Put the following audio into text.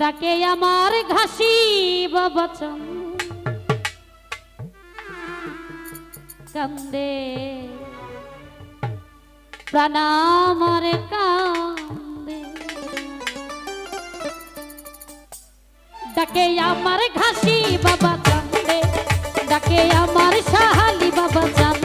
ডাকে আমার ঘাসি বচন। কান্দে। প্রণামার কান্দে। ডাকে আমার ঘাসি বাবা চান্দে। ডাকে আমার সাহালি বাবা চান্দে।